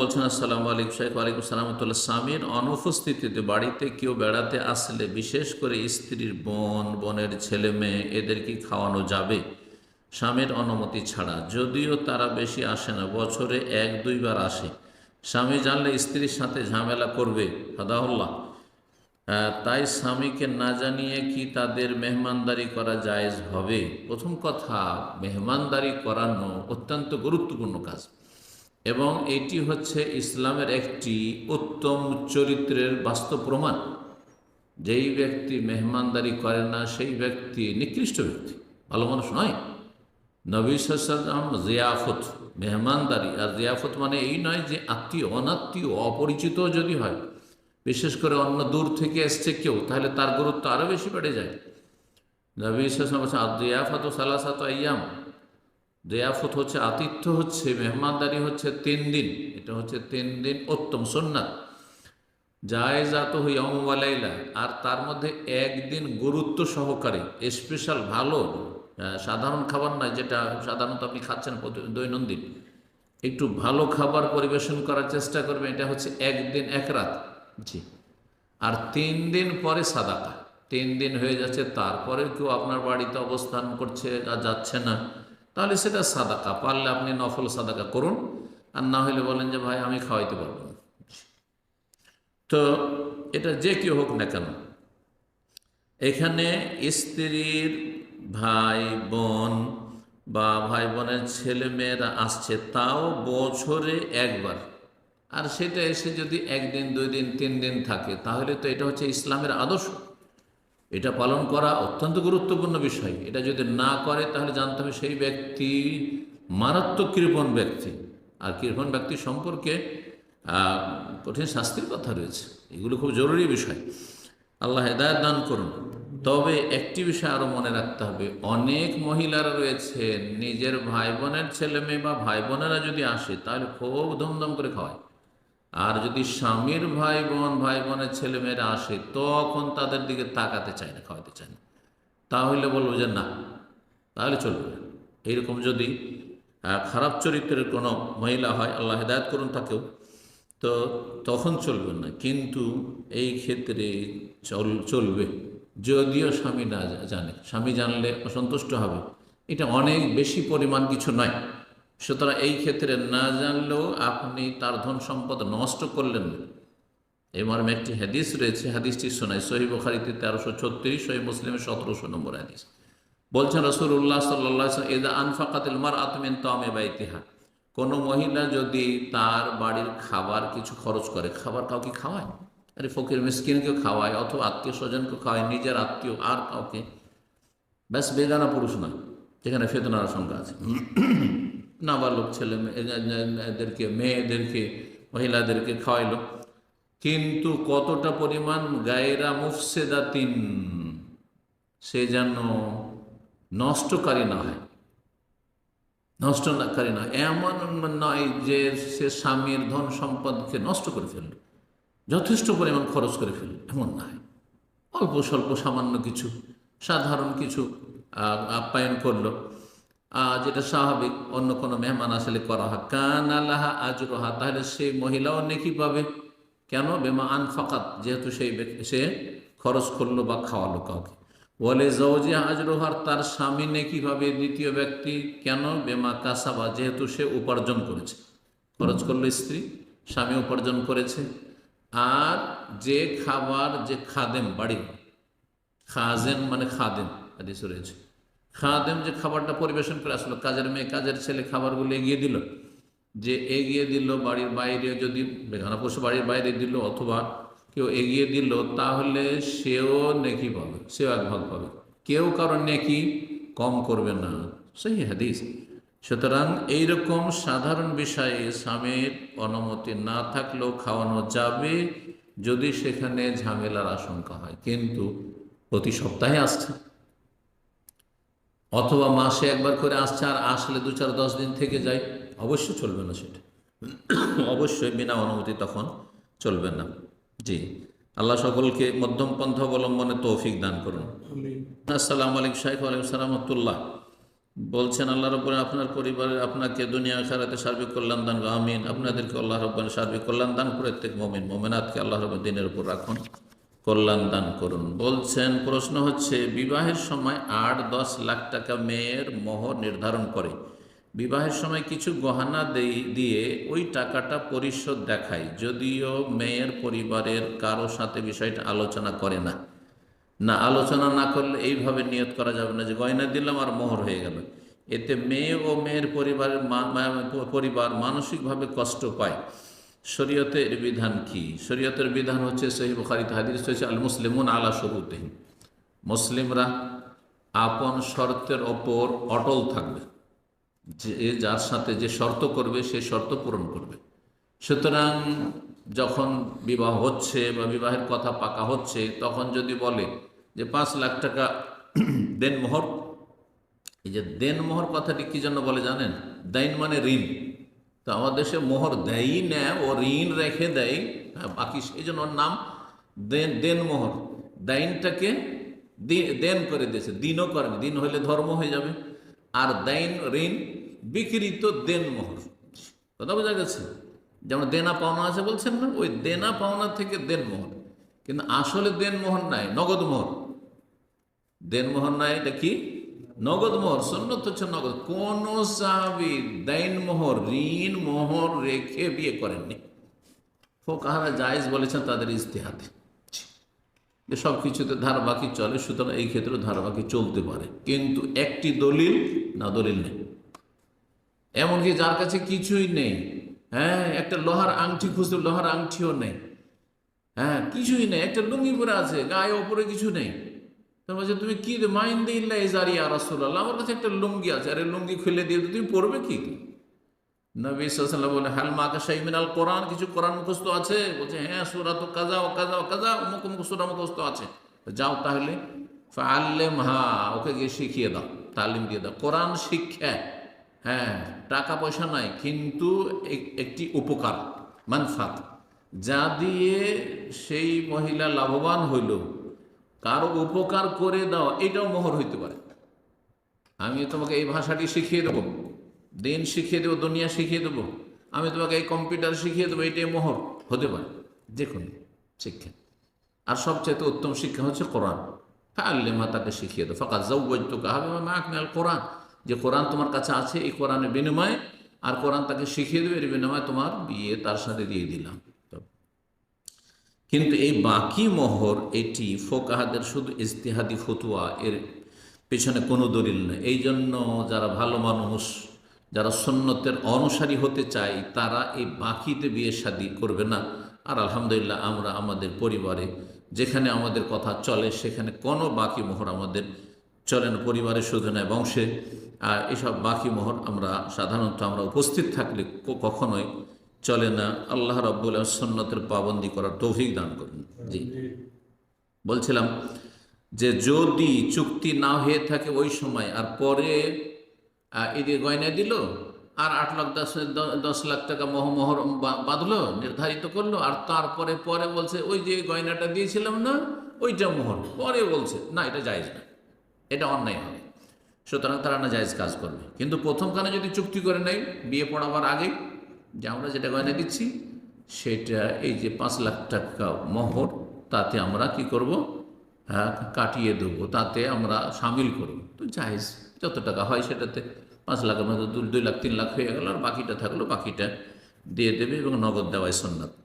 বলছেন আসসালামু আলাইকুম শেখ ওয়ালাইকুম সালামতুল্লাহ স্বামীর অনুপস্থিতিতে বাড়িতে কেউ বেড়াতে আসলে বিশেষ করে স্ত্রীর বোন বোনের ছেলে মেয়ে এদের কি খাওয়ানো যাবে? স্বামীর অনুমতি ছাড়া। যদিও তারা বেশি আসে না বছরে এক দুইবার আসে। স্বামী জানলে স্ত্রীর সাথে ঝামেলা করবে ফাদাহুল্লাহ আহ, তাই স্বামীকে না জানিয়ে কি তাদের মেহমানদারি করা জায়েজ হবে? প্রথম কথা মেহমানদারি করানো অত্যন্ত গুরুত্বপূর্ণ কাজ। এবং এটি হচ্ছে ইসলামের একটি উত্তম চরিত্রের বাস্তব প্রমাণ। যেই ব্যক্তি মেহমানদারি করে না, সেই ব্যক্তি নিকৃষ্ট ব্যক্তি। ভালো মানুষ নয়। নবী সাল্লাম জিয়াফত, মেহমানদারি। আর জিয়াফত মানে এই নয় যে আত্মীয়, অনাত্মীয়, অপরিচিত যদি হয়, বিশেষ করে অন্য দূর থেকে এসছে কেউ, তাহলে তার গুরুত্ব আরও বেশি বেড়ে যায়। নবী সাল্লাম জিয়াফত সালাসাত আয়াম দেয়াফত হচ্ছে আতিথ্য হচ্ছে মেহমানদারি হচ্ছে তিন দিন। এটা হচ্ছে তিন দিন উত্তম সুন্নাত। জায়জাত হইয়ালাইলা আর তার মধ্যে একদিন গুরুত্ব সহকারে স্পেশাল ভালো সাধারণ খাবার নয় যেটা সাধারণত আপনি খাচ্ছেন দৈনন্দিন। একটু ভালো খাবার পরিবেশন করার চেষ্টা করবেন এটা হচ্ছে একদিন এক রাত। জি। আর তিন দিন পরে সাদাকা। তিন দিন হয়ে যাচ্ছে তারপরে কেউ আপনার বাড়িতে অবস্থান করছে যাচ্ছে না। তাহলে সেটা সাদাকা, পারলে আপনি নফল সাদাকা করুন, আর না হলে বলেন যে, ভাই, আমি খাওয়াইতে পারব না। তো এটা যে কেউ হোক না কেন, এখানে স্ত্রীর ভাই বোন বা ভাই বোনের ছেলে মেয়েরা আসছে, তাও বছরে একবার। আর সেটা এসে যদি একদিন, দুই দিন, তিন দিন থাকে, তাহলে তো এটা হচ্ছে ইসলামের আদর্শ। এটা পালন করা অত্যন্ত গুরুত্বপূর্ণ বিষয়। এটা যদি না করে, তাহলে জানতে হবে সেই ব্যক্তি মারাত্মক কৃপণ ব্যক্তি। আর কৃপণ ব্যক্তি সম্পর্কে কঠিন শাস্তির কথা রয়েছে। এগুলো খুব জরুরি বিষয়। আল্লাহ হেদায়ত দান করুন। তবে একটি বিষয় আরও মনে রাখতে হবে। অনেক মহিলারা রয়েছে, নিজের ভাই বোনের ছেলে মেয়ে বা ভাই বোনেরা যদি আসে, তাহলে খুব ধুমধাম করে খাওয়ায়। আর যদি স্বামীর ভাই বোন ভাই বোনের ছেলে মেয়েরা আসে, তখন তাদের দিকে তাকাতে চায় না, খাওয়াতে চায় না। তাহলে বলব যে না, তাহলে চলবে না। এইরকম যদি খারাপ চরিত্রের কোনো মহিলা হয়, আল্লাহ হেদায়ত করুন তাকেও, তো তখন চলবে না। কিন্তু এই ক্ষেত্রে চল, চলবে। যদিও স্বামী না জানে, স্বামী জানলে অসন্তুষ্ট হবে। এটা অনেক বেশি পরিমাণ কিছু নয়। সুতরাং এই ক্ষেত্রে না জানলেও আপনি তার ধন সম্পদ নষ্ট করলেন না। এই মর্মে একটি হাদিস রয়েছে, হাদিসটি শোনায়। সহি বখারিতে তেরোশো ছত্রিশ, সহি মুসলিমের সতেরোশো নম্বর হাদিস। বলছেন রসুল্লাহ সাল্লাহ এদা আনফাকাতিল মার আতমিন তামে বাইতিহা। কোনো মহিলা যদি তার বাড়ির খাবার কিছু খরচ করে, খাবার কাউকে খাওয়ায়? আরে ফকির মিসকিনকে খাওয়ায় অথবা আত্মীয় স্বজনকে খাওয়ায়, নিজের আত্মীয় আর কাউকে? ব্যাস বেদানা পুরুষ নয়, যেখানে ফেতনার আশঙ্কা আছে। নাবালক ছেলে মেয়ে- এদেরকে, মেয়েদেরকে, মহিলাদেরকে খাওয়াইল। কিন্তু কতটা পরিমাণ গায়রা মুফসেদাতিন, সে যেন নষ্টকারী না হয়। নষ্টকারী নয় এমন নয় যে সে স্বামীর ধন সম্পদকে নষ্ট করে ফেলল। যথেষ্ট পরিমাণ খরচ করে ফেলল। এমন নয়। অল্প স্বল্প সামান্য কিছু, সাধারণ কিছু আপ্যায়ন করল। যেটা স্বাভাবিক, অন্য কোনো মেহমান আসলে করা হয়। কান আল্লাহা আজরোহা, তাহলে সেই মহিলাও নেকি পাবে। কেন? বেমা আন ফাকাত যেহেতু সেই সে খরচ করল বা খাওয়ালো কাউকে। বলে জৌজি আজরোহার, তার স্বামী নেকি পাবে দ্বিতীয় ব্যক্তি। কেন? বেমা কাসাবা, যেহেতু সে উপার্জন করেছে। খরচ করল স্ত্রী, স্বামী উপার্জন করেছে। আর যে খাবার, যে খাদেম, বাড়ি, খাজেন মানে খাদেম, হাদিসে রয়েছে। খাদেম যে খাবারটা পরিবেশন করে আসলো, কাজের মেয়ে, কাজের ছেলে খাবারগুলো এগিয়ে দিল, যে এগিয়ে দিল বাড়ির বাইরে যদি বেখানা পশু বাড়ির বাইরে দিল অথবা কেউ এগিয়ে দিল, তাহলে সেও নেকি পাবে, সেও এক ভাগ পাবে। কেউ কারও নেকি কম করবে না। সেই হাদিস। সুতরাং এইরকম সাধারণ বিষয়ে স্বামীর অনুমতি না থাকলেও খাওয়ানো যাবে যদি সেখানে ঝামেলার আশঙ্কা হয়। কিন্তু প্রতি সপ্তাহে আসছে। অথবা মাসে একবার করে আসছে আর আসলে দু চার দশ দিন থেকে যায় অবশ্যই চলবে না সেটা। অবশ্যই বিনা অনুমতি তখন চলবে না। জি আল্লাহ সকলকে মধ্যম পন্থা অবলম্বনে তৌফিক দান করুন। আসসালামু আলাইকুম শাইখ আলাইকুম সালামতুল্লাহ বলছেন আল্লাহ রব্বুল আপনার পরিবারের আপনাকে দুনিয়া সারাতে সার্বিক কল্যাণ দান। আমিন। আপনাদেরকে আল্লাহ রব্বুল সার্বিক কল্যাণ দান করে প্রত্যেক মমিন মোমেনাতকে আল্লাহ রব্বুল দিনের উপর রাখুন। কল্যাণ দান করুন। বলছেন, প্রশ্ন হচ্ছে, বিবাহের সময় আট দশ লাখ টাকা মেয়ের মোহর নির্ধারণ করে। বিবাহের সময় কিছু গহনা দিয়ে ওই টাকাটা পরিশোধ দেখায় যদিও মেয়ের পরিবারের কারও সাথে বিষয়টা আলোচনা করে না। না, আলোচনা না করলে এইভাবে নিয়ত করা যাবে না যে গয়না দিলাম আর মোহর হয়ে গেল। এতে মেয়ে ও মেয়ের পরিবারের পরিবার মানসিকভাবে কষ্ট পায়। শরীয়তের বিধান কি? শরীয়তের বিধান হচ্ছে সেই বুখারিতে হাদিস হচ্ছে আল মুসলিমুন আলা সবুতেহীন মুসলিমরা আপন শর্তের ওপর অটল থাকবে। যে যার সাথে যে শর্ত করবে, সে শর্ত পূরণ করবে। সুতরাং যখন বিবাহ হচ্ছে বা বিবাহের কথা পাকা হচ্ছে, তখন যদি বলে যে পাঁচ লাখ টাকা দেন মোহর এই যে দেন মোহর কথাটি কি জন্য বলে জানেন? দাইন মানে ঋণ। তো আমাদের দেশে মোহর দেয়ই না ও ঋণ রেখে দেয়। হ্যাঁ, বাকি সেই জন্য ওর নাম দেন দেন মোহর। দাইনটাকে দেন করে দিয়েছে দিনও করেন দিন হলে ধর্ম হয়ে যাবে। আর দাইন ঋণ বিকৃত দেন মোহর। কথা বোঝা গেছে? যেমন দেনা পাওনা আছে বলছেন না ওই দেনা পাওনা থেকে দেন মোহর। কিন্তু আসলে দেন মোহর নাই নগদ মোহর। দেন মোহর নাই এটা কি? নগদ মোহর সন্ন্যত হচ্ছে নগদ। কোন সাহাবি দেন মোহর, ঋণ মোহর রেখে বিয়ে করেননি। ফোকাহারা জায়েজ বলেছেন, তাদের ইস্তেহাতে সব কিছুতে ধারাবাকি চলে, সুতরাং এই ক্ষেত্রে ধারাবাকি চলতে পারে। কিন্তু একটি দলিল না দলিল নেই। এমনকি যার কাছে কিছুই নেই হ্যাঁ একটা লোহার আংটি খুঁজতে লোহার আংটিও নেই। হ্যাঁ কিছুই নেই, একটা লুঙ্গি পরে আছে, গায়ে ওপরে কিছু নেই। তো বলছে তুমি কি মাইন দিল্লা ইজারি আর রাসূলুল্লাহ, আমার কাছে একটা লুঙ্গি আছে, আরে লুঙ্গি খুলে দিয়ে তুমি পড়বে কি? নবী সাল্লাম বলে, হাল মাকা শাইমিন আল কোরআন, কিছু কোরআন মুখস্থ আছে? বলছে হ্যাঁ সুরা তো কাজা ও কাজা ও কাজা অমুক অমুক সুরা মুখস্থ আছে। যাও তাহলে আল্লেম হা ওকে গিয়ে শিখিয়ে দাও, তালিম দিয়ে দাও। কোরআন শিক্ষা হ্যাঁ টাকা পয়সা নাই, কিন্তু এক- একটি উপকার, মানফাত। যা দিয়ে সেই মহিলা লাভবান হইল কারও উপকার করে দাও, এটাও মোহর হইতে পারে। আমি তোমাকে এই ভাষাটি শিখিয়ে দেবো। দিন শিখিয়ে দেবো, দুনিয়া শিখিয়ে দেবো। আমি তোমাকে এই কম্পিউটার শিখিয়ে দেবো, এটাই মোহর হতে পারে। দেখুন, শিক্ষা। আর সবচেয়ে উত্তম শিক্ষা হচ্ছে কোরআন। আল্লেমা তাকে শিখিয়ে দেবো ফাঁকা যাউবাজ্য কাহাবে মাকনাল কোরআন। যে কোরআন তোমার কাছে আছে, এই কোরআনের বিনিময়ে, আর কোরআন তাকে শিখিয়ে দেবে, এর বিনিময়ে তোমার বিয়ে তার সাথে দিয়ে দিলাম। কিন্তু এই বাকি মোহর, এটি ফোকাহাদের শুধু ইজতিহাদি ফতুয়া, এর পেছনে কোনো দলিল নেই। এই জন্য যারা ভালো মানুষ, যারা সন্ন্যতের অনুসারী হতে চায়, তারা এই বাকিতে বিয়ে শাদি করবে না। আর আলহামদুলিল্লাহ, আমরা আমাদের পরিবারে যেখানে আমাদের কথা চলে, সেখানে কোনো বাকি মোহর আমাদের চলে না। পরিবারে শুধু নয় বংশে, আর এসব বাকি মোহর আমরা সাধারণত আমরা উপস্থিত থাকলে কখনোই চলে না, আল্লাহ রব্বুল সন্ন্যতের পাবন্দি করার তৌফিক দান করুন। জি। বলছিলাম যে যদি চুক্তি না হয়ে থাকে ওই সময়, আর পরে ঈদে গয়না দিল, আর আট লাখ দশ দশ লাখ টাকা মহমোহর বাঁধলো, নির্ধারিত করল, আর তারপরে, পরে বলছে, ওই যে গয়নাটা দিয়েছিলাম না, ওইটা মোহর। পরে বলছে, না, এটা জায়জ না, এটা অন্যায় হবে। সুতরাং তারা না জায়জ কাজ করবে। কিন্তু প্রথমখানে যদি চুক্তি করে নেয়, বিয়ে পড়াবার আগে যে আমরা যেটা গয়না দিচ্ছি, সেটা এই যে পাঁচ লাখ টাকা মহর, তাতে আমরা কি করব? হ্যাঁ কাটিয়ে দেবো, তাতে আমরা সামিল করব। তো যাইজ যত টাকা হয় সেটাতে পাঁচ লাখের মধ্যে দুই দুই লাখ, তিন লাখ হয়ে গেল, আর বাকিটা থাকল, বাকিটা দিয়ে দেবে এবং নগদ দেওয়াই সন্ন্যত